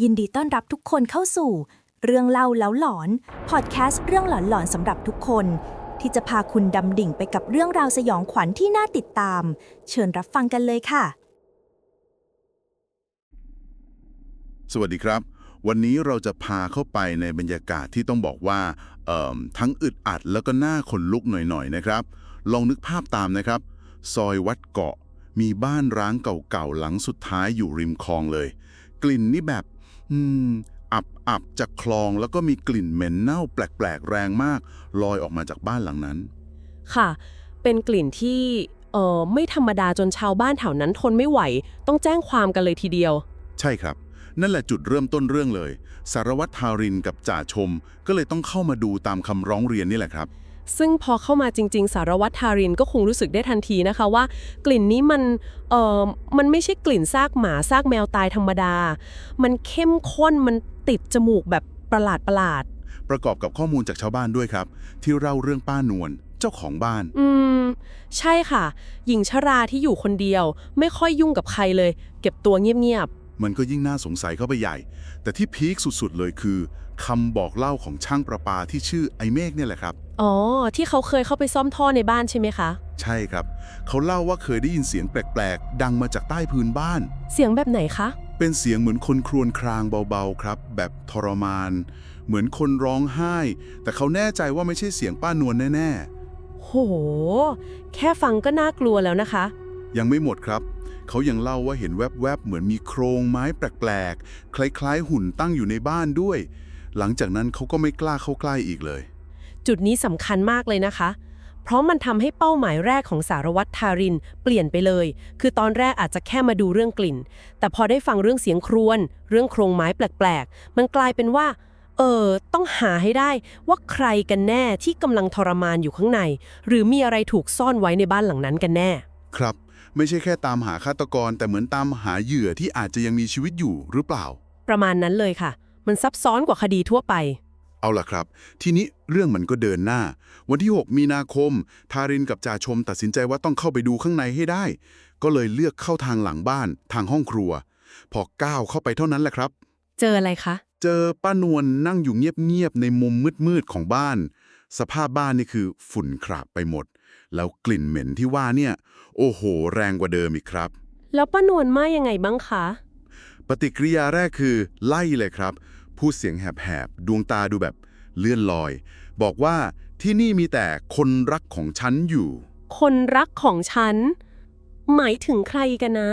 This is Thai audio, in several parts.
ยินดีต้อนรับทุกคนเข้าสู่ เรื่องเล่าแล้วหลอนพอดแคสต์เรื่องหลอนๆสำหรับทุกคน ที่จะพาคุณดำดิ่งไปกับเรื่องราวสยองขวัญที่น่าติดตาม เชิญรับฟังกันเลยค่ะ สวัสดีครับ วันนี้เราจะพาเข้าไปในบรรยากาศที่ต้องบอกว่าเอิ่มทั้งอึดอัดแล้วก็หน่าขนลุกหน่อยๆนะครับ ลองนึกภาพตามนะครับ ซอยวัดเกาะมีบ้านร้างเก่าๆหลังสุดท้ายอยู่ริมคลองเลย กลิ่นนี่แบบ อืม อับอับๆจากคลองแล้วก็มีกลิ่นเหม็นเน่าแปลกๆ แรงมาก ลอยออกมาจากบ้านหลังนั้น ค่ะ เป็นกลิ่นที่ เอ่อ ไม่ธรรมดาจนชาวบ้านแถวนั้นทนไม่ไหว ต้องแจ้งความกันเลยทีเดียว ใช่ครับ นั่นแหละจุดเริ่มต้นเรื่องเลย สารวัตรทารินกับจ่าชม ก็เลยต้องเข้ามาดูตามคำร้องเรียนนี่แหละครับ ซึ่งพอเข้ามาจริง ๆ สารวัตรทารินก็คงรู้สึกได้ทันทีนะคะว่า กลิ่นนี้มันเอ่อมันไม่ใช่กลิ่นซากหมาซากแมวตายธรรมดา มันเข้มข้นมันติดจมูกแบบประหลาดประหลาดประกอบกับข้อมูลจากชาวบ้านด้วยครับ ที่เล่าเรื่องป้านวลเจ้าของบ้านๆอืม ใช่ค่ะ หญิงชราที่อยู่คนเดียว ไม่ค่อยยุ่งกับใครเลย เก็บตัวเงียบมันก็ยิ่งน่าสงสัยเข้าไปใหญ่ แต่ที่พีคสุดๆเลยคือคำบอกเล่าของช่างประปาที่ชื่อไอเมฆเนี่ยแหละครับๆ อ๋อ ที่เขาเคยเข้าไปซ่อมท่อในบ้านใช่ไหมคะ ใช่ครับ เขาเล่าว่าเคยได้ยินเสียงแปลกๆ ดังมาจากใต้พื้นบ้าน เสียงแบบไหนคะ เป็นเสียงเหมือนคนครวญครางเบาๆครับ แบบทรมาน เหมือนคนร้องไห้ แต่เขาแน่ใจว่าไม่ใช่เสียงป้านวลแน่ๆ โห แค่ฟังก็น่ากลัวแล้วนะคะ ยังไม่หมดครับ เขายังเล่าว่าเห็นแวบๆ เหมือนมีโครงไม้แปลกๆ คล้ายๆ หุ่นตั้งอยู่ในบ้านด้วย หลังจากนั้นเขาก็ไม่กล้าเข้าใกล้อีกเลย จุดนี้สำคัญมากเลยนะคะ เพราะมันทำให้เป้าหมายแรกของสารวัตรทาริน เปลี่ยนไปเลย คือตอนแรกอาจจะแค่มาดูเรื่องกลิ่น แต่พอได้ฟังเรื่องเสียงครวญเรื่องโครงไม้แปลกๆ มันกลายเป็นว่า เออ ต้องหาให้ได้ว่าใครกันแน่ที่กำลังทรมานอยู่ข้างใน หรือมีอะไรถูกซ่อนไว้ในบ้านหลังนั้นกันแน่ ครับ ไม่ใช่แค่ตามหาฆาตกร แต่เหมือนตามหาเหยื่อที่อาจจะยังมีชีวิตอยู่หรือเปล่า ประมาณนั้นเลยค่ะ มันซับซ้อนกว่าคดีทั่วไป เอาล่ะครับ ทีนี้เรื่องมันก็เดินหน้า วันที่ 6 มีนาคม ทารินกับจ่าชมตัดสินใจว่าต้องเข้าไปดูข้างในให้ได้ ก็เลยเลือกเข้าทางหลังบ้าน ทางห้องครัว พอก้าวเข้าไปเท่านั้นแหละครับ เจออะไรคะ เจอป้านวลนั่งอยู่เงียบๆในมุมมืดๆของบ้าน สภาพบ้านนี่คือฝุ่นขราบไปหมด แล้วกลิ่นเหม็นที่ว่าเนี่ย โอ้โห แรงกว่าเดิมอีกครับ แล้วป้านวลมายังไงบ้างคะ ปฏิกิริยาแรกคือไล่เลยครับ พูดเสียงแหบๆ ดวงตาดูแบบเลื่อนลอย บอกว่าที่นี่มีแต่คนรักของฉันอยู่ คนรักของฉัน หมายถึงใครกันนะ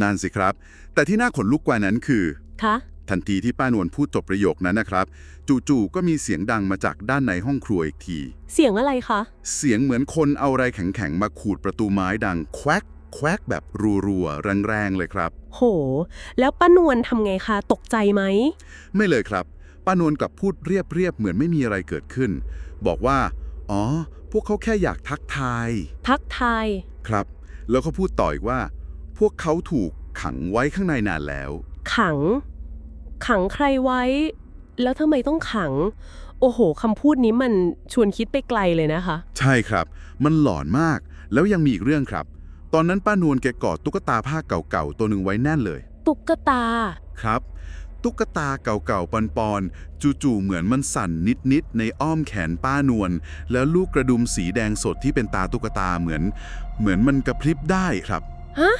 นั่นสิครับ แต่ที่น่าขนลุกกว่านั้นคือ คะ ทันทีที่ป้านวลพูดจบประโยคนั้นนะครับ จู่ๆก็มีเสียงดังมาจากด้านในห้องครัวอีกที เสียงอะไรคะ เสียงเหมือนคนเอาอะไรแข็งๆ มาขูดประตูไม้ดังแควก แควกแบบรัวๆแรงๆเลยครับ โห แล้วป้านวลทำไงคะ ตกใจไหม ไม่เลยครับ ป้านวลกลับพูดเรียบๆ เหมือนไม่มีอะไรเกิดขึ้น บอกว่า อ๋อ พวกเขาแค่อยากทักทาย ทักทาย ครับ แล้วก็พูดต่ออีกว่า พวกเขาถูกขังไว้ข้างในนานแล้ว ขัง ขังใครไว้ แล้วทำไมต้องขัง โอ้โหคำพูดนี้มันชวนคิดไปไกลเลยนะคะ ใช่ครับ มันหลอนมาก แล้วยังมีอีกเรื่องครับต อนนั้นป้านวลแกกอดตุ๊กตาผ้าเก่าๆตัวหนึ่งไว้แน่นเลย ตุ๊กตา ครับ ตุ๊กตาเก่าๆปอนๆจู่ๆเหมือนมันสั่นนิดๆในอ้อมแขนป้านวลแล้วลูกกระดุมสีแดงสดที่เป็นตาตุ๊กตาเหมือน เหมือนมันกระพริบได้ครับ ฮะ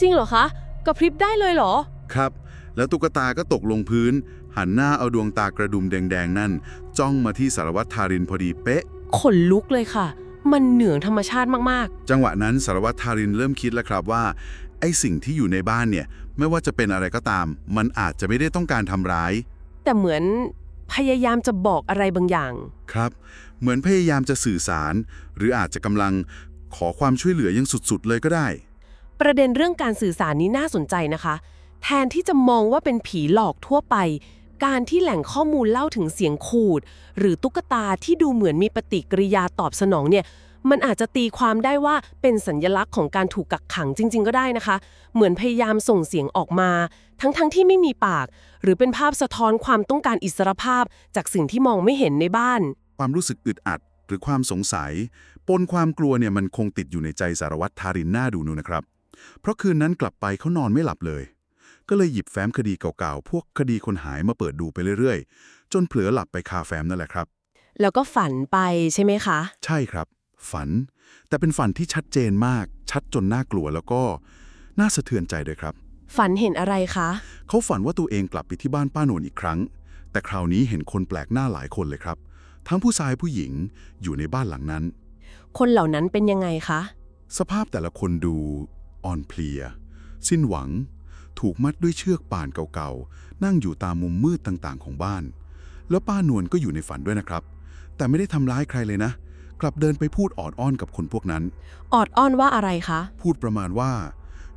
จริงเหรอคะ กระพริบได้เลยเหรอ ครับ แล้วตุ๊กตาก็ตกลงพื้น หันหน้าเอาดวงตากระดุมแดงๆนั่น จ้องมาที่สารวัตรทารินพอดีเป๊ะ ขนลุกเลยค่ะ มันเหนือธรรมชาติมาก จังหวะนั้นสารวัตรทารินเริ่มคิดแล้วครับว่า ไอ้สิ่งที่อยู่ในบ้านเนี่ย ไม่ว่าจะเป็นอะไรก็ตาม มันอาจจะไม่ได้ต้องการทำร้าย ๆ แต่เหมือนพยายามจะบอกอะไรบางอย่าง ครับ เหมือนพยายามจะสื่อสาร หรืออาจจะกำลังขอความช่วยเหลืออยังสุดๆ เลยก็ได้ ประเด็นเรื่องการสื่อสารนี้น่าสนใจนะคะ แทนที่จะมองว่าเป็นผีหลอกทั่วไป การที่แหล่งข้อมูลเล่าถึงเสียงขูด หรือตุ๊กตาที่ดูเหมือนมีปฏิกิริยาตอบสนองเนี่ยมันอาจจะตีความได้ว่าเป็นสัญลักษณ์ของการถูกกักขังจริง ๆ ก็ได้นะคะ เหมือนพยายามส่งเสียงออกมา ทั้งๆที่ไม่มีปาก หรือเป็นภาพสะท้อนความต้องการอิสรภาพ จากสิ่งที่มองไม่เห็นในบ้าน ความรู้สึกอึดอัด หรือความสงสัย ปนความกลัวเนี่ยมันคงติดอยู่ในใจสารวัตรทารินหน้าดูนูนะครับ เพราะคืนนั้นกลับไปเขานอนไม่หลับเลย ก็เลยหยิบแฟ้มคดีเก่าๆ พวกคดีคนหายมาเปิดดูไปเรื่อยๆ จนเผลอหลับไปคาแฟ้มนั่นแหละครับ แล้วก็ฝันไปใช่ไหมคะ ใช่ครับ ฝัน แต่เป็นฝันที่ชัดเจนมาก ชัดจนน่ากลัวแล้วก็น่าสะเทือนใจด้วยครับ ฝันเห็นอะไรคะ เขาฝันว่าตัวเองกลับไปที่บ้านป้านวลอีกครั้ง แต่คราวนี้เห็นคนแปลกหน้าหลายคนเลยครับ ทั้งผู้ชายผู้หญิงอยู่ในบ้านหลังนั้น คนเหล่านั้นเป็นยังไงคะ สภาพแต่ละคนดูอ่อนเพลีย สิ้นหวัง ถูกมัดด้วยเชือกป่านเก่าๆ นั่งอยู่ตามมุมมืดต่างๆ ของบ้าน แล้วป้านวลก็อยู่ในฝันด้วยนะครับ แต่ไม่ได้ทำร้ายใครเลยนะ กลับเดินไปพูดออดอ้อนกับคนพวกนั้น ออดอ้อนว่าอะไรคะ พูดประมาณว่า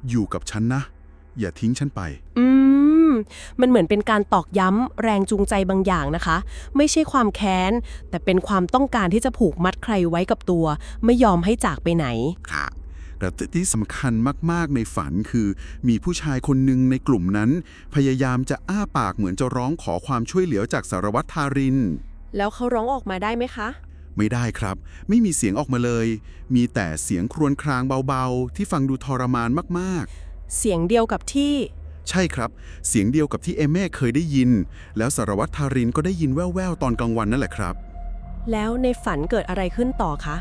อยู่กับฉันนะ อย่าทิ้งฉันไป อืม มันเหมือนเป็นการตอกย้ำแรงจูงใจบางอย่างนะคะ ไม่ใช่ความแค้น แต่เป็นความต้องการที่จะผูกมัดใครไว้กับตัว ไม่ยอมให้จากไปไหนค่ะ แต่ที่สำคัญมากๆในฝันคือ มีผู้ชายคนหนึ่งในกลุ่มนั้น พยายามจะอ้าปากเหมือนจะร้องขอความช่วยเหลือจากสารวัตรทาริน แล้วเขาร้องออกมาได้ไหมคะ ไม่ได้ครับ ไม่มีเสียงออกมาเลย มีแต่เสียงครวญครางเบาๆ ที่ฟังดูทรมานมากเสียงเดียวกับที่ ๆ ใช่ครับ เสียงเดียวกับที่เอเม่เคยได้ยิน แล้วสารวัตรทารินก็ได้ยินแว่วๆตอนกลางวันนั่นแหละครับ แล้วในฝันเกิดอะไรขึ้นต่อคะ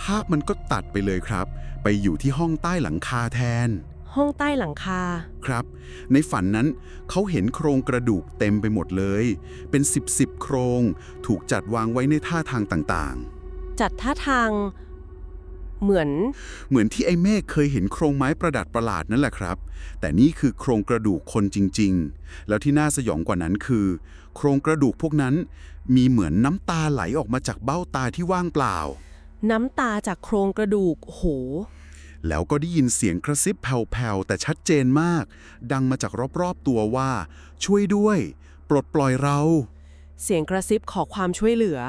ภาพมันก็ตัดไปเลยครับ ไปอยู่ที่ห้องใต้หลังคาแทน ห้องใต้หลังคา ครับ ในฝันนั้นเขาเห็นโครงกระดูกเต็มไปหมดเลย เป็นสิบสิบโครง ถูกจัดวางไว้ในท่าทางต่างจัดท่าทาง เหมือน ๆ เหมือนที่ไอ้เมฆเคยเห็นโครงไม้ประดัดประหลาดนั่นแหละครับ แต่นี่คือโครงกระดูกคนจริง ๆ แล้วที่น่าสยองกว่านั้นคือ โครงกระดูกพวกนั้นมีเหมือนน้ำตาไหลออกมาจากเบ้าตาที่ว่างเปล่า น้ำตาจากโครงกระดูกโห แล้วก็ได้ยินเสียงกระซิบแผ่วๆ แต่ชัดเจนมาก ดังมาจากรอบๆตัวว่า ช่วยด้วย ปลดปล่อยเรา เสียงกระซิบขอความช่วยเหลือ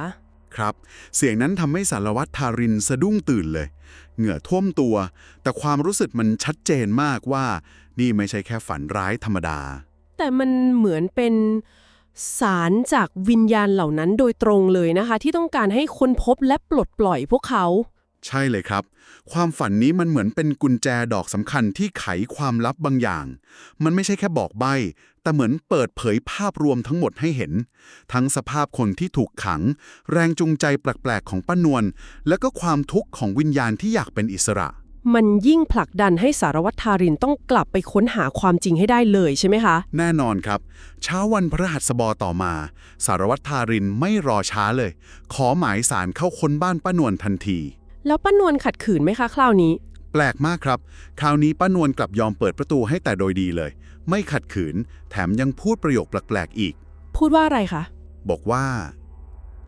ครับ เสียงนั้นทำให้สารวัตรทารินสะดุ้งตื่นเลย เหงื่อท่วมตัว แต่ความรู้สึกมันชัดเจนมากว่า นี่ไม่ใช่แค่ฝันร้ายธรรมดา แต่มันเหมือนเป็น สารจากวิญญาณเหล่านั้นโดยตรงเลยนะคะ ที่ต้องการให้คนพบและปลดปล่อยพวกเขา ใช่เลยครับ ความฝันนี้มันเหมือนเป็นกุญแจดอกสำคัญที่ไขความลับบางอย่าง มันไม่ใช่แค่บอกใบ้แต่เหมือนเปิดเผยภาพรวมทั้งหมดให้เห็น ทั้งสภาพคนที่ถูกขัง แรงจูงใจแปลกๆของป้านวลและก็ความทุกข์ของวิญญาณที่อยากเป็นอิสระ มันยิ่งผลักดันให้สารวัตรทารินต้องกลับไปค้นหาความจริงให้ได้เลยใช่ไหมคะ แน่นอนครับ เช้าวันพฤหัสบดีต่อมา สารวัตรทารินไม่รอช้าเลย ขอหมายสารเข้าค้นบ้านป้านวลทันที แล้วป้านวลขัดขืนไหมคะคราวนี้ แปลกมากครับ คราวนี้ป้านวลกลับยอมเปิดประตูให้แต่โดยดีเลย ไม่ขัดขืน แถมยังพูดประโยคแปลกๆอีก พูดว่าอะไรคะ บอกว่า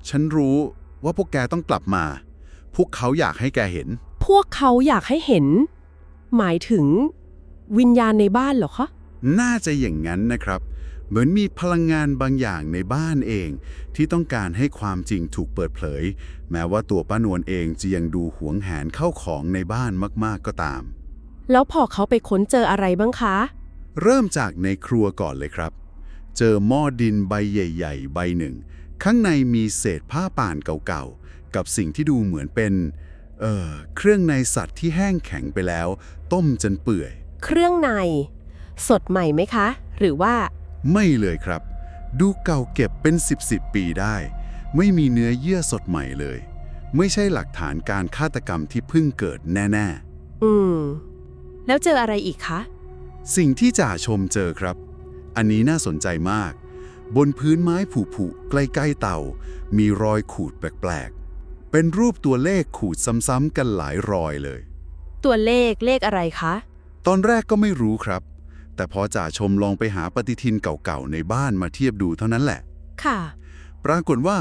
ฉันรู้ว่าพวกแกต้องกลับมา พวกเขาอยากให้แกเห็น พวกเขาอยากให้เห็น หมายถึงวิญญาณในบ้านเหรอคะ น่าจะอย่างนั้นนะครับ เหมือนมีพลังงานบางอย่างในบ้านเอง ที่ต้องการให้ความจริงถูกเปิดเผย แม้ว่าตัวป้านวลเองจะยังดูหวงแหนเข้าของในบ้านมาก ๆก็ตาม แล้วพอเขาไปค้นเจออะไรบ้างคะ เริ่มจากในครัวก่อนเลยครับ เจอหม้อดินใบใหญ่ ๆ ใบหนึ่ง ข้างในมีเศษผ้าป่านเก่าๆ กับสิ่งที่ดูเหมือนเป็น เอ่อเครื่องในสัตว์ที่แห้งแข็งไปแล้ว ต้มจนเปื่อย เครื่องใน สดใหม่ไหมคะ หรือว่า ไม่เลยครับ ดูเก่าเก็บเป็น 10 10 ปีได้ ไม่มีเนื้อเยื่อสดใหม่เลย ไม่ใช่หลักฐานการฆาตกรรมที่เพิ่งเกิดแน่ อืม แล้วเจออะไรอีกคะ ๆ สิ่งที่จ่าชมเจอครับ อันนี้น่าสนใจมาก บนพื้นไม้ผุๆใกล้ๆเต่า มีรอยขูดแปลกๆ เป็นรูปตัวเลขขูดซ้ำๆกันหลายรอยเลย ตัวเลขเลขอะไรคะ ตอนแรกก็ไม่รู้ครับ แต่พอจ่าชมลองไปหาปฏิทินเก่าๆในบ้านมาเทียบดูเท่านั้นแหละ ค่ะ ปรากฏว่า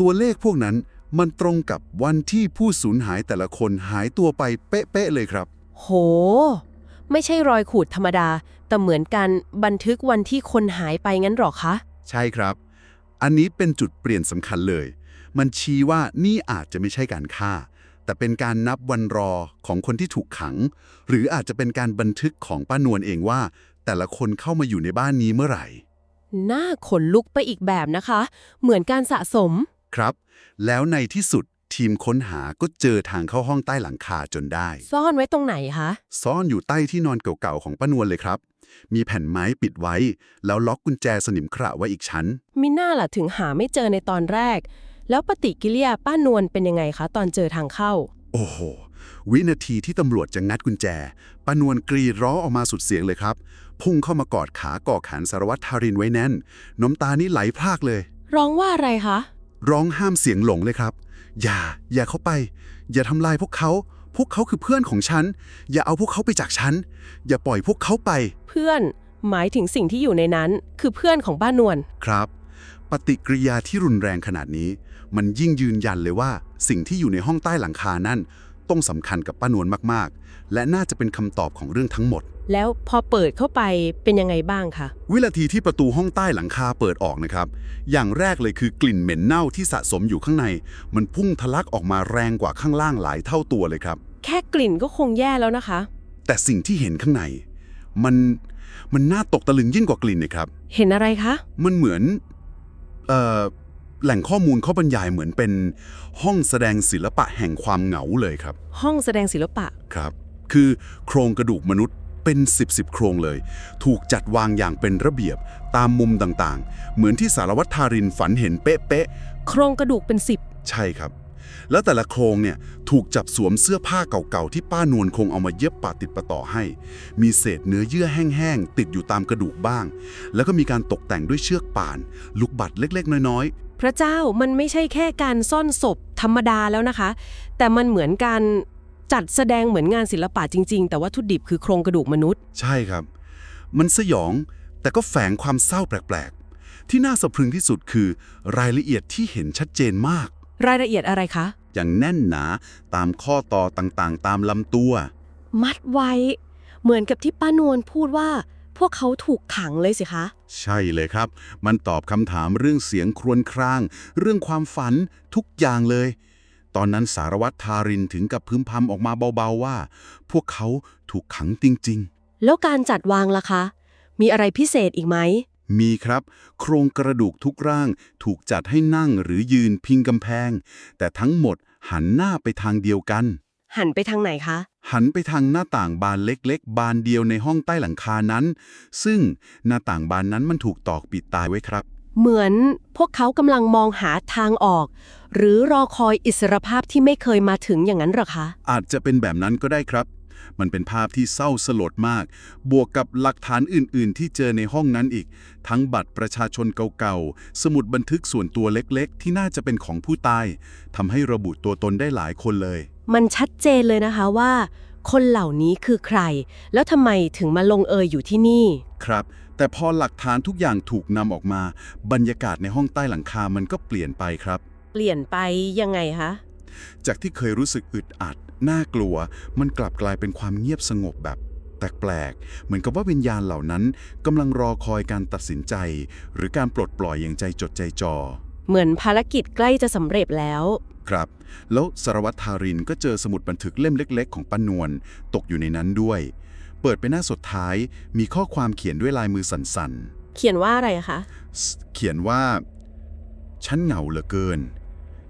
ตัวเลขพวกนั้นมันตรงกับวันที่ผู้สูญหายแต่ละคนหายตัวไปเป๊ะๆเลยครับ โห ไม่ใช่รอยขูดธรรมดา แต่เหมือนกันบันทึกวันที่คนหายไปงั้นหรอคะ ใช่ครับ อันนี้เป็นจุดเปลี่ยนสำคัญเลย มันชี้ว่านี่อาจจะไม่ใช่การฆ่า แต่เป็นการนับวันรอของคนที่ถูกขัง หรืออาจจะเป็นการบันทึกของป้านวลเองว่า แต่ละคนเข้ามาอยู่ในบ้านนี้เมื่อไหร่น่าขนลุกไปอีกแบบนะคะ เหมือนการสะสม ครับ แล้วในที่สุดทีมค้นหาก็เจอทางเข้าห้องใต้หลังคาจนได้ ซ่อนไว้ตรงไหนคะ ซ่อนอยู่ใต้ที่นอนเก่าๆของป้านวลเลยครับ มีแผ่นไม้ปิดไว้ แล้วล็อกกุญแจสนิมขระไว้อีกชั้น มิน่าล่ะถึงหาไม่เจอในตอนแรก แล้วปฏิกิริยาป้านวลเป็นยังไงคะตอนเจอทางเข้า โอ้โห วินาทีที่ตำรวจจะงัดกุญแจปานวลกรีดร้องออกมาสุดเสียงเลยครับ พุ่งเข้ามากอดขาก่อแขนสารวัตรทารินไว้แน่น น้ำตานี่ไหลพรากเลย ร้องว่าอะไรคะ ร้องห้ามเสียงหลงเลยครับ อย่า อย่าเข้าไป อย่าทำลายพวกเขา พวกเขาคือเพื่อนของฉัน อย่าเอาพวกเขาไปจากฉัน อย่าปล่อยพวกเขาไป เพื่อนหมายถึงสิ่งที่อยู่ในนั้น คือเพื่อนของป้านวลครับ ปฏิกิริยาที่รุนแรงขนาดนี้ มันยิ่งยืนยันเลยว่า สิ่งที่อยู่ในห้องใต้หลังคานั่น ต้องสำคัญกับป้านวลมากๆ และน่าจะเป็นคำตอบของเรื่องทั้งหมด แล้วพอเปิดเข้าไปเป็นยังไงบ้างคะวินาทีที่ประตูห้องใต้หลังคาเปิดออกนะครับ อย่างแรกเลยคือกลิ่นเหม็นเน่าที่สะสมอยู่ข้างใน มันพุ่งทะลักออกมาแรงกว่าข้างล่างหลายเท่าตัวเลยครับ แค่กลิ่นก็คงแย่แล้วนะคะ แต่สิ่งที่เห็นข้างใน มันมันน่าตกตะลึงยิ่งกว่ากลิ่นเลยครับ เห็นอะไรคะ มันเหมือน เอ่อ แหล่งข้อมูลเขาบรรยายเหมือนเป็นห้องแสดงศิลปะแห่งความเหงาเลยครับ ห้องแสดงศิลปะครับ คือโครงกระดูกมนุษย์เป็นสิบสิบโครงเลย ถูกจัดวางอย่างเป็นระเบียบตามมุมต่างๆ เหมือนที่สารวัตรทารินฝันเห็นเป๊ะโครงกระดูกเป็นสิบๆใช่ครับ แล้วแต่ละโครงเนี่ยถูกจับสวมเสื้อผ้าเก่าๆ ที่ป้านวลคงเอามาเย็บปาติดประต่อให้ มีเศษเนื้อเยื่อแห้งๆ ติดอยู่ตามกระดูกบ้าง แล้วก็มีการตกแต่งด้วยเชือกป่าน ลูกบัตรเล็กๆ น้อยๆพ ระเจ้ามันไม่ใช่แค่การซ่อนศพธรรมดาแล้วนะคะ แต่มันเหมือนการจัดแสดงเหมือนงานศิลปะจริง ๆ แต่วัตถุดิบคือโครงกระดูกมนุษย์ ใช่ครับ มันสยองแต่ก็แฝงความเศร้าแปลกๆ ที่น่าสะพรึงที่สุดคือ รายละเอียดที่เห็นชัดเจนมาก รายละเอียดอะไรคะ อย่างแน่นหนาตามข้อต่อต่างๆ ตามลำตัว มัดไว้ เหมือนกับที่ป้านวลพูดว่า พวกเขาถูกขังเลยสิคะ ใช่เลยครับ มันตอบคำถามเรื่องเสียงครวญคราง เรื่องความฝันทุกอย่างเลย ตอนนั้นสารวัตรทารินถึงกับพึมพำออกมาเบาๆว่า พวกเขาถูกขังจริงๆ แล้วการจัดวางล่ะคะ มีอะไรพิเศษอีกไหม มีครับ โครงกระดูกทุกร่าง ถูกจัดให้นั่งหรือยืนพิงกำแพง แต่ทั้งหมดหันหน้าไปทางเดียวกัน หันไปทางไหนคะ หันไปทางหน้าต่างบานเล็กๆ บานเดียวในห้องใต้หลังคานั้น ซึ่งหน้าต่างบานนั้นมันถูกตอกปิดตายไว้ครับ เหมือนพวกเขากำลังมองหาทางออก หรือรอคอยอิสรภาพที่ไม่เคยมาถึงอย่างนั้นเหรอคะ อาจจะเป็นแบบนั้นก็ได้ครับ มันเป็นภาพที่เศร้าสลดมาก บวกกับหลักฐานอื่น ๆ ที่เจอในห้องนั้นอีก ทั้งบัตรประชาชนเก่าๆ สมุดบันทึกส่วนตัวเล็กๆ ที่น่าจะเป็นของผู้ตายทำให้ระบุตัวตนได้หลายคนเลย มันชัดเจนเลยนะคะว่า คนเหล่านี้คือใคร แล้วทำไมถึงมาลงเอยอยู่ที่นี่ ครับ แต่พอหลักฐานทุกอย่างถูกนำออกมา บรรยากาศในห้องใต้หลังคามันก็เปลี่ยนไปครับ เปลี่ยนไปยังไงคะ จากที่เคยรู้สึกอึดอัด น่ากลัว มันกลับกลายเป็นความเงียบสงบแบบแปลกๆเหมือนกับว่าวิญญาณเหล่านั้นกำลังรอคอยการตัดสินใจ หรือการปลดปล่อยอย่างใจจดใจจ่อเหมือนภารกิจใกล้จะสำเร็จแล้ว ครับ แล้วสารวัตรทารินก็เจอสมุดบันทึกเล่มเล็ก ๆ ของป้านวลตกอยู่ในนั้นด้วย เปิดไปหน้าสุดท้ายมีข้อความเขียนด้วยลายมือสั่นๆ เขียนว่าอะไรคะ เขียนว่า ฉันเหงาเหลือเกิน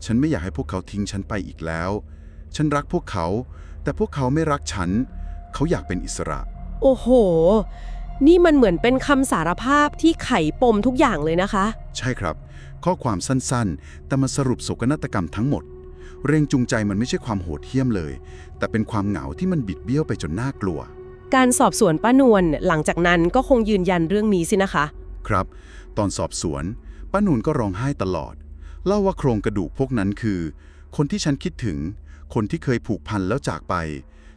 ฉันไม่อยากให้พวกเขาทิ้งฉันไปอีกแล้ว ฉันรักพวกเขา แต่พวกเขาไม่รักฉัน เขาอยากเป็นอิสระ โอ้โห นี่มันเหมือนเป็นคำสารภาพที่ไขปมทุกอย่างเลยนะคะ ใช่ครับ ข้อความสั้นๆ แต่มาสรุปโศกนาฏกรรมทั้งหมด เรงจูงใจมันไม่ใช่ความโหดเหี้ยมเลย แต่เป็นความเหงาที่มันบิดเบี้ยวไปจนน่ากลัว การสอบสวนป้านวลหลังจากนั้นก็คงยืนยันเรื่องนี้สินะคะ ครับ ตอนสอบสวนป้านูนก็ร้องไห้ตลอด เล่าว่าโครงกระดูกพวกนั้นคือ คนที่ฉันคิดถึง คนที่เคยผูกพันแล้วจากไป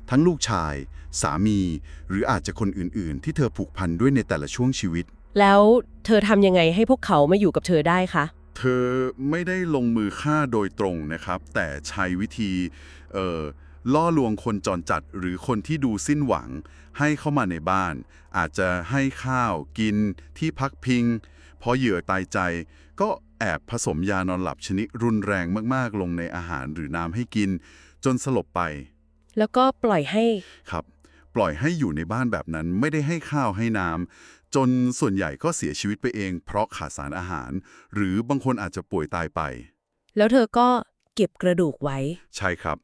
ทั้งลูกชาย สามี หรืออาจจะคนอื่นๆ ที่เธอผูกพันด้วยในแต่ละช่วงชีวิต แล้วเธอทำยังไงให้พวกเขามาอยู่กับเธอได้คะ เธอไม่ได้ลงมือฆ่าโดยตรงนะครับ แต่ใช้วิธีเอ่อล่อลวงคนจรจัดหรือคนที่ดูสิ้นหวัง ให้เข้ามาในบ้าน อาจจะให้ข้าวกินที่พักพิง พอเหยื่อตายใจ ก็แอบผสมยานอนหลับชนิดรุนแรงมากๆ ลงในอาหารหรือน้ำให้กิน จนสลบไป แล้วก็ปล่อยให้ครับ ปล่อยให้อยู่ในบ้านแบบนั้นไม่ได้ให้ข้าวให้น้ำจนส่วนใหญ่ก็เสียชีวิตไปเอง เพราะขาดสารอาหาร หรือบางคนอาจจะป่วยตายไป แล้วเธอก็เก็บกระดูกไว้ ใช่ครับ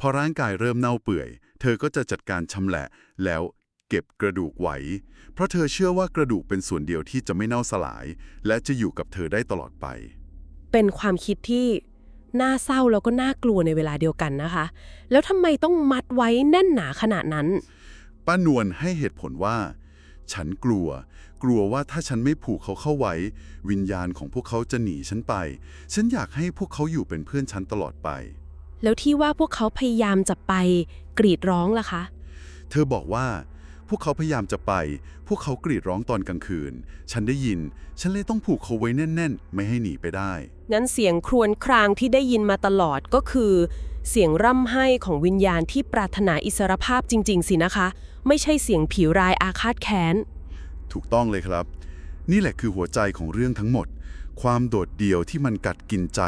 พอร่างกายเริ่มเน่าเปื่อย เธอก็จะจัดการชำแหละ แล้วเก็บกระดูกไว้ เพราะเธอเชื่อว่ากระดูกเป็นส่วนเดียวที่จะไม่เน่าสลาย และจะอยู่กับเธอได้ตลอดไป เป็นความคิดที่ น่าเศร้าแล้วก็น่ากลัวในเวลาเดียวกันนะคะ แล้วทำไมต้องมัดไว้แน่นหนาขนาดนั้น ป้านวลให้เหตุผลว่า ฉันกลัว กลัวว่าถ้าฉันไม่ผูกเขาเข้าไว้ วิญญาณของพวกเขาจะหนีฉันไป ฉันอยากให้พวกเขาอยู่เป็นเพื่อนฉันตลอดไป แล้วที่ว่าพวกเขาพยายามจะไปกรีดร้องล่ะคะ เธอบอกว่า พวกเขาพยายามจะไป พวกเขากรีดร้องตอนกลางคืน ฉันได้ยิน ฉันเลยต้องผูกเขาไว้แน่น ๆ ไม่ให้หนีไปได้ งั้นเสียงครวญครางที่ได้ยินมาตลอดก็คือ เสียงร่ำไห้ของวิญญาณที่ปรารถนาอิสรภาพจริง ๆ สินะคะ ไม่ใช่เสียงผีรายอาฆาตแค้น ถูกต้องเลยครับ นี่แหละคือหัวใจของเรื่องทั้งหมด ความโดดเดี่ยวที่มันกัดกินใจ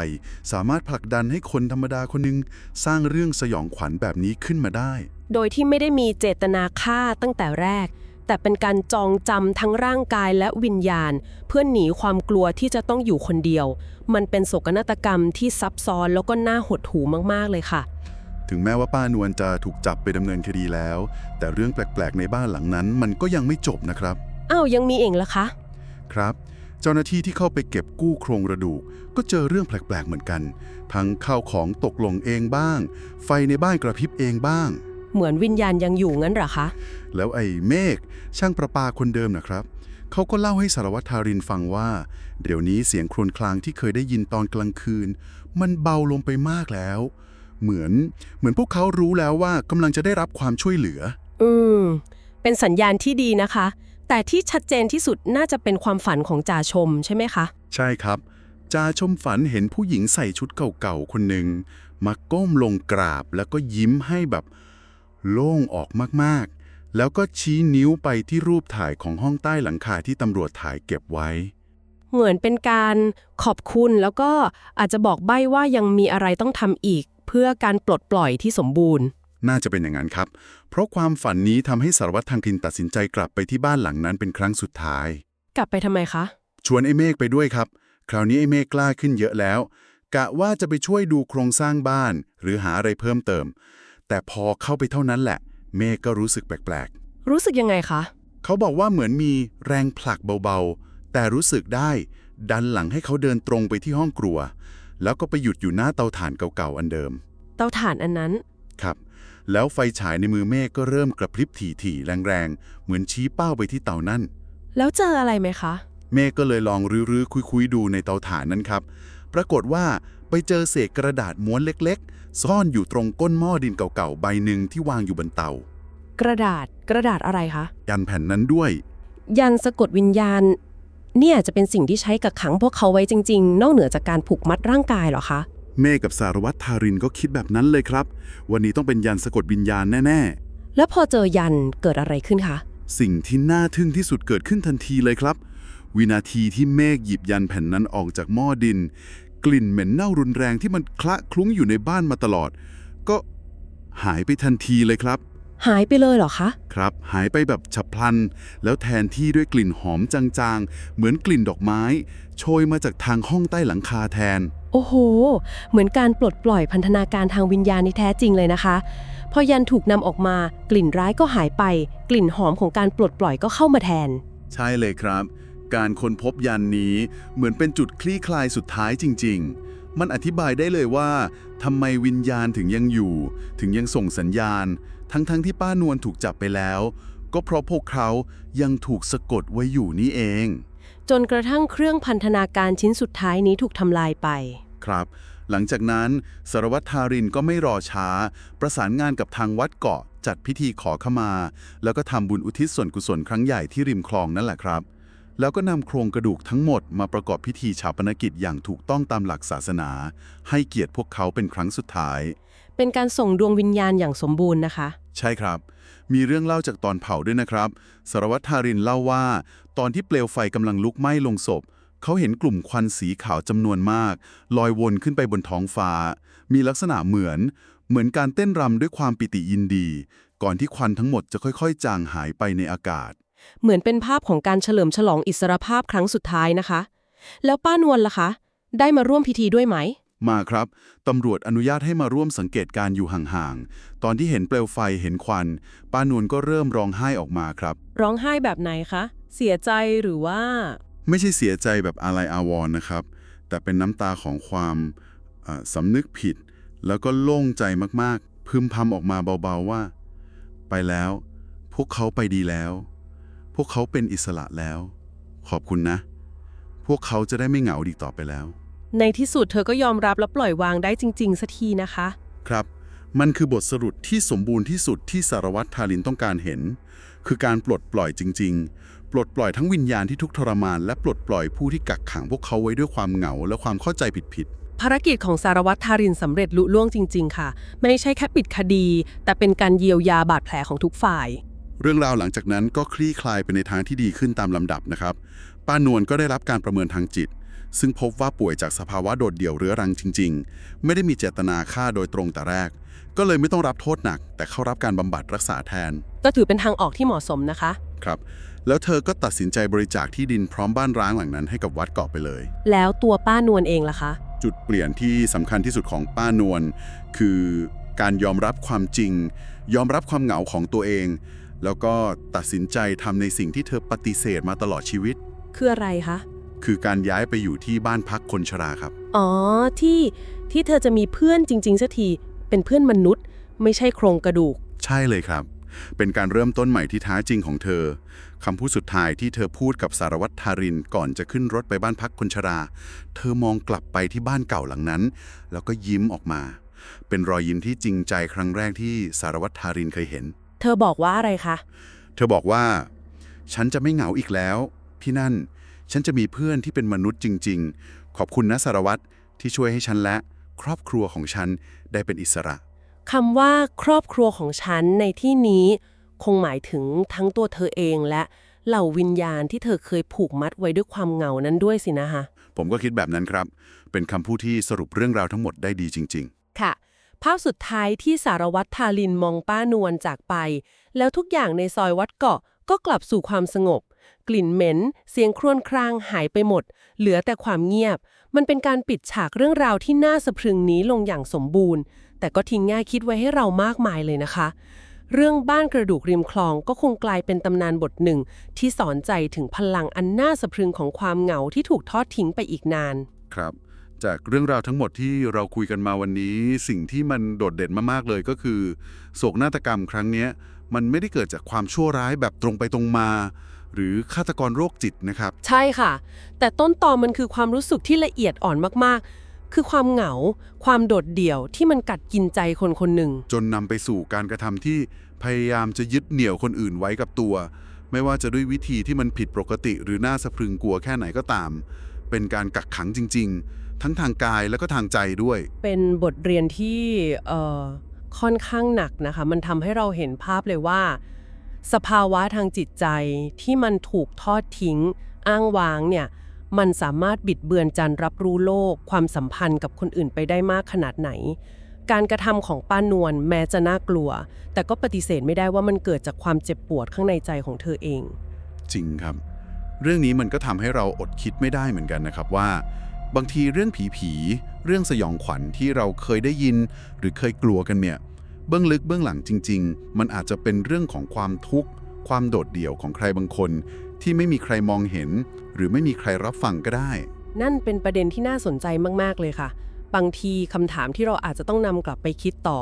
สามารถผลักดันให้คนธรรมดาคนหนึง สร้างเรื่องสยองขวัญแบบนี้ขึ้นมาได้ โดยที่ไม่ได้มีเจตนาฆ่าตั้งแต่แรก แต่เป็นการจองจำทั้งร่างกายและวิญญาณ เพื่อหนีความกลัวที่จะต้องอยู่คนเดียว มันเป็นโศกนาฏกรรมที่ซับซ้อนแล้วก็น่าหดหูมากๆเลยค่ะถึงแม้ว่าป้านวลจะถูกจับไปดำเนินคดีแล้ว แต่เรื่องแปลก ๆ ในบ้านหลังนั้นมันก็ยังไม่จบนะครับ อ้าว ยังมีเองละคะ ครับ เจ้าหน้าที่ที่เข้าไปเก็บกู้โครงกระดูก ก็เจอเรื่องแปลกๆเหมือนกัน ทั้งข้าวของตกลงเองบ้าง ไฟในบ้านกระพริบเองบ้าง เหมือนวิญญาณยังอยู่งั้นเหรอคะ แล้วไอ้เมฆช่างประปาคนเดิมนะครับ เขาก็เล่าให้สารวัตรทารินฟังว่า เดี๋ยวนี้เสียงครวญครางที่เคยได้ยินตอนกลางคืน มันเบาลงไปมากแล้ว เหมือนเหมือนพวกเขารู้แล้วว่ากำลังจะได้รับความช่วยเหลือ อืม เป็นสัญญาณที่ดีนะคะ แต่ที่ชัดเจนที่สุดน่าจะเป็นความฝันของจ่าชมใช่ไหมคะ ใช่ครับจาชมฝันเห็นผู้หญิงใส่ชุดเก่าๆคนหนึ่งมาก้มลงกราบแล้วก็ยิ้มให้แบบโล่งออกมากๆ แล้วก็ชี้นิ้วไปที่รูปถ่ายของห้องใต้หลังคาที่ตำรวจถ่ายเก็บไว้ เหมือนเป็นการขอบคุณแล้วก็อาจจะบอกใบ้ว่ายังมีอะไรต้องทำอีก เพื่อการปลดปล่อยที่สมบูรณ์ น่าจะเป็นอย่างนั้นครับ เพราะความฝันนี้ทำให้สารวัตรทางทินตัดสินใจกลับไปที่บ้านหลังนั้นเป็นครั้งสุดท้าย กลับไปทำไมคะ ชวนไอ้เมฆไปด้วยครับ คราวนี้ไอ้เมฆกล้าขึ้นเยอะแล้ว กะว่าจะไปช่วยดูโครงสร้างบ้าน หรือหาอะไรเพิ่มเติม แต่พอเข้าไปเท่านั้นแหละ เมฆก็รู้สึกแปลกรู้สึกยังไงคะๆเขาบอกว่าเหมือนมีแรงผลักเบาๆ แต่รู้สึกได้ ดันหลังให้เขาเดินตรงไปที่ห้องครัว แล้วก็ไปหยุดอยู่หน้าเตาถ่านเก่าๆอันเดิม เตาถ่านอันนั้นครับ แล้วไฟฉายในมือเมฆก็เริ่มกระพริบถี่ๆแรงๆ เหมือนชี้เป้าไปที่เตานั่น แล้วเจออะไรไหมคะ เมฆก็เลยลองรื้อๆคุยๆดูในเตาถ่านนั้นครับ ปรากฏว่าไปเจอเศษกระดาษม้วนเล็กๆ ซ่อนอยู่ตรงก้นหม้อดินเก่าๆ ใบหนึ่งที่วางอยู่บนเตา กระดาษกระดาษอะไรคะยันแผ่นนั้นด้วย ยันสะกดวิญญาณ เนี่ยจะเป็นสิ่งที่ใช้กับขังพวกเขาไว้จริง ๆ นอกเหนือจากการผูกมัดร่างกายเหรอคะ เมฆกับสารวัตรทารินก็คิดแบบนั้นเลยครับ วันนี้ต้องเป็นยันสะกดวิญญาณแน่ แล้วพอเจอยันเกิดอะไรขึ้นคะ ๆ สิ่งที่น่าทึ่งที่สุดเกิดขึ้นทันทีเลยครับ วินาทีที่เมฆหยิบยันแผ่นนั้นออกจากหม้อดิน กลิ่นเหม็นเน่ารุนแรงที่มันคละคลุ้งอยู่ในบ้านมาตลอด ก็หายไปทันทีเลยครับ หายไปเลยเหรอคะ ครับ หายไปแบบฉับพลัน แล้วแทนที่ด้วยกลิ่นหอมจางๆ เหมือนกลิ่นดอกไม้ โชยมาจากทางห้องใต้หลังคาแทน โอ้โห เหมือนการปลดปล่อยพันธนาการทางวิญญาณที่แท้จริงเลยนะคะ พอยันถูกนำออกมากลิ่นร้ายก็หายไป กลิ่นหอมของการปลดปล่อยก็เข้ามาแทน ใช่เลยครับ การค้นพบยันนี้เหมือนเป็นจุดคลี่คลายสุดท้ายจริง ๆ มันอธิบายได้เลยว่าทำไมวิญญาณถึงยังอยู่ ถึงยังส่งสัญญาณ ทั้งๆทที่ป้านวลถูกจับไปแล้ว ก็เพราะพวกเขายังถูกสะกดไว้อยู่นี่เอง จนกระทั่งเครื่องพันธนาการชิ้นสุดท้ายนี้ถูกทำลายไป ครับ หลังจากนั้นสารวัตรทารินก็ไม่รอช้า ประสานงานกับทางวัดเกาะ จัดพิธีขอขมา แล้วก็ทำบุญอุทิศส่วนกุศลครั้งใหญ่ที่ริมคลองนั่นแหละครับ แล้วก็นำโครงกระดูกทั้งหมดมาประกอบพิธีชาปนกิจอย่างถูกต้องตามหลักศาสนา ให้เกียรติพวกเขาเป็นครั้งสุดท้าย เป็นการส่งดวงวิญญาณอย่างสมบูรณ์นะคะ ใช่ครับ มีเรื่องเล่าจากตอนเผาด้วยนะครับ สารวัตรทารินเล่าว่า ตอนที่เปลวไฟกำลังลุกไหม้ลงศพ เขาเห็นกลุ่มควันสีขาวจำนวนมาก ลอยวนขึ้นไปบนท้องฟ้า มีลักษณะเหมือน เหมือนการเต้นรำด้วยความปิติยินดี ก่อนที่ควันทั้งหมดจะค่อยๆ จางหายไปในอากาศ เหมือนเป็นภาพของการเฉลิมฉลองอิสรภาพครั้งสุดท้ายนะคะ แล้วป้านวลล่ะคะ ได้มาร่วมพิธีด้วยไหม มาครับ ตำรวจอนุญาตให้มาร่วมสังเกตการณ์อยู่ห่างๆ ตอนที่เห็นเปลวไฟเห็นควัน ป้านวลก็เริ่มร้องไห้ออกมาครับ ร้องไห้แบบไหนคะ เสียใจหรือว่า ไม่ใช่เสียใจแบบอาลัยอาวรณ์นะครับ แต่เป็นน้ำตาของความเอ่อสำนึกผิด แล้วก็โล่งใจมากๆ พึมพำออกมาเบาๆว่า ไปแล้ว พวกเขาไปดีแล้ว พวกเขาเป็นอิสระแล้ว ขอบคุณนะ พวกเขาจะได้ไม่เหงาดีกต่อไปแล้ว ในที่สุดเธอก็ยอมรับและปล่อยวางได้จริง ๆสักทีนะคะ ครับ มันคือบทสรุปที่สมบูรณ์ที่สุดที่สารวัตรทารินต้องการเห็น คือการปลดปล่อยจริง ๆ ปลดปล่อยทั้งวิญญาณที่ทุกข์ทรมาน และปลดปล่อยผู้ที่กักขังพวกเขาไว้ด้วยความเหงาและความเข้าใจผิดภารกิจของสารวัตรทารินสำเร็จลุล่วงจริง ๆ ค่ะ ไม่ใช่แค่ปิดคดี แต่เป็นการเยียวยาบาดแผลของทุกฝ่ายๆเรื่องราวหลังจากนั้นก็คลี่คลายไปในทางที่ดีขึ้นตามลำดับนะครับ ป้านวลก็ได้รับการประเมินทางจิต ซึ่งพบว่าป่วยจากสภาวะโดดเดี่ยวเรื้อรังจริง ๆ ไม่ได้มีเจตนาฆ่าโดยตรงแต่แรก ก็เลยไม่ต้องรับโทษหนัก แต่เข้ารับการบำบัดรักษาแทน ก็ถือเป็นทางออกที่เหมาะสมนะคะ ครับ แล้วเธอก็ตัดสินใจบริจาคที่ดินพร้อมบ้านร้างหลังนั้นให้กับวัดเกาะไปเลย แล้วตัวป้านวลเองล่ะคะ จุดเปลี่ยนที่สำคัญที่สุดของป้านวลคือการยอมรับความจริง ยอมรับความเหงาของตัวเอง แล้วก็ตัดสินใจทำในสิ่งที่เธอปฏิเสธมาตลอดชีวิต คืออะไรคะ คือการย้ายไปอยู่ที่บ้านพักคนชราครับ อ๋อที่ที่เธอจะมีเพื่อนจริงๆสักทีเป็นเพื่อนมนุษย์ ไม่ใช่โครงกระดูก ใช่เลยครับ เป็นการเริ่มต้นใหม่ที่แท้จริงของเธอคำพูดสุดท้ายที่เธอพูดกับสารวัตรทารินก่อนจะขึ้นรถไปบ้านพักคนชรา เธอมองกลับไปที่บ้านเก่าหลังนั้น แล้วก็ยิ้มออกมา เป็นรอยยิ้มที่จริงใจครั้งแรกที่สารวัตรทารินเคยเห็น เธอบอกว่าอะไรคะ เธอบอกว่า ฉันจะไม่เหงาอีกแล้วที่นั่น ฉันจะมีเพื่อนที่เป็นมนุษย์จริง ๆ ขอบคุณนะสารวัตรที่ช่วยให้ฉันและครอบครัวของฉันได้เป็นอิสระ คำว่าครอบครัวของฉันในที่นี้ คงหมายถึงทั้งตัวเธอเองและเหล่าวิญญาณที่เธอเคยผูกมัดไว้ด้วยความเหงานั้นด้วยสินะคะผมก็คิดแบบนั้นครับ เป็นคำพูดที่สรุปเรื่องราวทั้งหมดได้ดีจริง ค่ะ ภาพสุดท้ายที่สารวัตรทารินมองป้านวลจากไป แล้วทุกอย่างในซอยวัดเกาะก็กลับสู่ความสงบ กลิ่นเหม็น เสียงครวญครางหายไปหมด เหลือแต่ความเงียบ มันเป็นการปิดฉากเรื่องราวที่น่าสะพรึงนี้ลงอย่างสมบูรณ์ แต่ก็ทิ้งง่ายคิดไว้ให้เรามากมายเลยนะคะ เรื่องบ้านกระดูกริมคลองก็คงกลายเป็นตำนานบทหนึ่ง ที่สอนใจถึงพลังอันน่าสะพรึงของความเหงาที่ถูกทอดทิ้งไปอีกนาน ครับ จากเรื่องราวทั้งหมดที่เราคุยกันมาวันนี้ สิ่งที่มันโดดเด่นมากๆเลยก็คือ โศกนาฏกรรมครั้งเนี้ยมันไม่ได้เกิดจากความชั่วร้ายแบบตรงไปตรงมา หรือฆาตกรโรคจิตนะครับ ใช่ค่ะ แต่ต้นตอมันคือความรู้สึกที่ละเอียดอ่อนมากๆ คือความเหงา ความโดดเดี่ยวที่มันกัดกินใจคนคนหนึ่ง จนนำไปสู่การกระทำที่พยายามจะยึดเหนี่ยวคนอื่นไว้กับตัว ไม่ว่าจะด้วยวิธีที่มันผิดปกติ หรือน่าสะพรึงกลัวแค่ไหนก็ตาม เป็นการกักขังจริง ๆ ทั้งทางกายแล้วก็ทางใจด้วย เป็นบทเรียนที่เอ่อค่อนข้างหนักนะคะ มันทำให้เราเห็นภาพเลยว่า สภาวะทางจิตใจที่มันถูกทอดทิ้ง อ้างว้างเนี่ย มันสามารถบิดเบือนจันรับรู้โลก ความสัมพันธ์กับคนอื่นไปได้มากขนาดไหน การกระทำของป้านวลแม้จะน่ากลัว แต่ก็ปฏิเสธไม่ได้ว่ามันเกิดจากความเจ็บปวดข้างในใจของเธอเอง จริงครับ เรื่องนี้มันก็ทำให้เราอดคิดไม่ได้เหมือนกันนะครับว่า บางทีเรื่องผีผีเรื่องสยองขวัญที่เราเคยได้ยิน หรือเคยกลัวกันเนี่ย เบื้องลึกเบื้องหลังจริง ๆ มันอาจจะเป็นเรื่องของความทุกข์ ความโดดเดี่ยวของใครบางคน ที่ไม่มีใครมองเห็น หรือไม่มีใครรับฟังก็ได้ นั่นเป็นประเด็นที่น่าสนใจมาก ๆ เลยค่ะ บางทีคำถามที่เราอาจจะต้องนำกลับไปคิดต่อ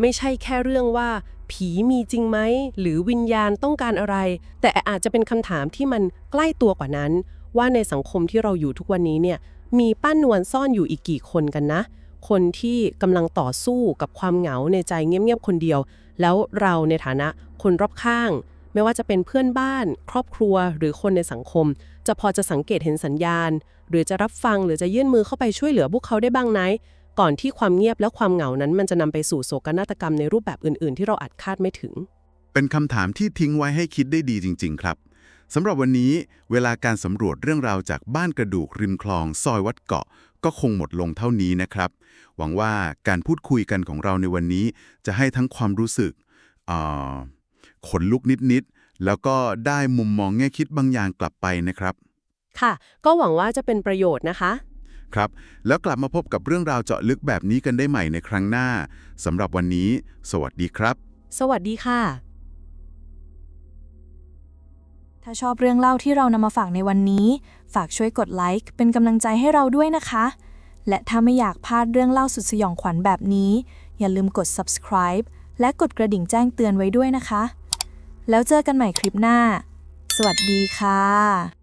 ไม่ใช่แค่เรื่องว่า ผีมีจริงไหม หรือวิญญาณต้องการอะไร แต่อาจจะเป็นคำถามที่มันใกล้ตัวกว่านั้น ว่าในสังคมที่เราอยู่ทุกวันนี้เนี่ย มีป้านวลซ่อนอยู่อีกกี่คนกันนะ คนที่กำลังต่อสู้กับความเหงาในใจเงียบๆคนเดียว แล้วเราในฐานะคนรอบข้าง ไม่ว่าจะเป็นเพื่อนบ้าน ครอบครัวหรือคนในสังคม จะพอจะสังเกตเห็นสัญญาณ หรือจะรับฟังหรือจะยื่นมือเข้าไปช่วยเหลือพวกเขาได้บ้างไหมก่อนที่ความเงียบและความเหงานั้น มันจะนำไปสู่โศกนาฏกรรมในรูปแบบอื่น ๆ ที่เราอาจคาดไม่ถึง เป็นคำถามที่ทิ้งไว้ให้คิดได้ดีจริง ๆ ครับ สำหรับวันนี้เวลาการสำรวจเรื่องราวจากบ้านกระดูกริมคลอง ซอยวัดเกาะ ก็คงหมดลงเท่านี้นะครับ หวังว่าการพูดคุยกันของเราในวันนี้ จะให้ทั้งความรู้สึกอ่าขนลุกนิดๆแล้วก็ได้มุมมองแง่คิดบางอย่างกลับไปนะครับ ค่ะ ก็หวังว่าจะเป็นประโยชน์นะคะ ครับ แล้วกลับมาพบกับเรื่องราวเจาะลึกแบบนี้กันได้ใหม่ในครั้งหน้าสำหรับวันนี้ สวัสดีครับ สวัสดีค่ะ ถ้าชอบเรื่องเล่าที่เรานำมาฝากในวันนี้ ฝากช่วยกดไลค์เป็นกำลังใจให้เราด้วยนะคะ และถ้าไม่อยากพลาดเรื่องเล่าสุดสยองขวัญแบบนี้ อย่าลืมกด subscribe และกดกระดิ่งแจ้งเตือนไว้ด้วยนะคะ แล้วเจอกันใหม่คลิปหน้า สวัสดีค่ะ